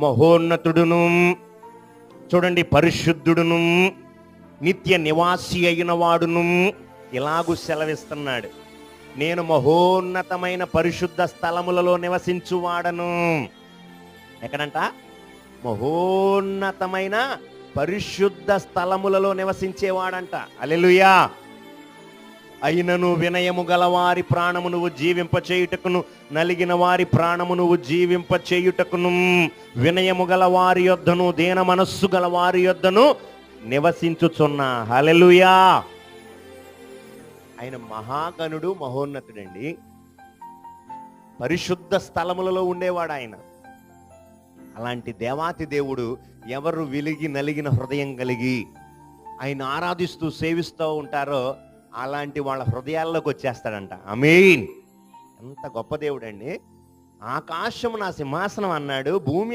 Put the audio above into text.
మహోన్నతుడును. చూడండి పరిశుద్ధుడును. నిత్య నివాసి అయిన వాడును. ఇలాగూ సెలవిస్తున్నాడు. నేను మహోన్నతమైన పరిశుద్ధ స్థలములలో నివసించువాడను ఎక్కడంట? మహోన్నతమైన పరిశుద్ధ స్థలములలో నివసించేవాడంట అలెలుయా అయినను వినయము గల వారి ప్రాణము నువ్వు జీవింప చేయుటకును నలిగిన వారి ప్రాణము నువ్వు జీవింప చేయుటకును వినయము గల వారి యొద్దను దీన మనస్సు గల వారి యొద్దను నివసించుచున్నా. హలెలుయా ఆయన మహాగణుడు మహోన్నతుడండి. పరిశుద్ధ స్థలములలో ఉండేవాడు ఆయన. అలాంటి దేవాతి దేవుడు ఎవరు విలిగి నలిగిన హృదయం కలిగి ఆయన ఆరాధిస్తూ సేవిస్తూ ఉంటారో అలాంటి వాళ్ళ హృదయాల్లోకి వచ్చేస్తాడంట. అమీన్. ఎంత గొప్ప దేవుడండి. ఆకాశము నా సింహాసనం అన్నాడు భూమి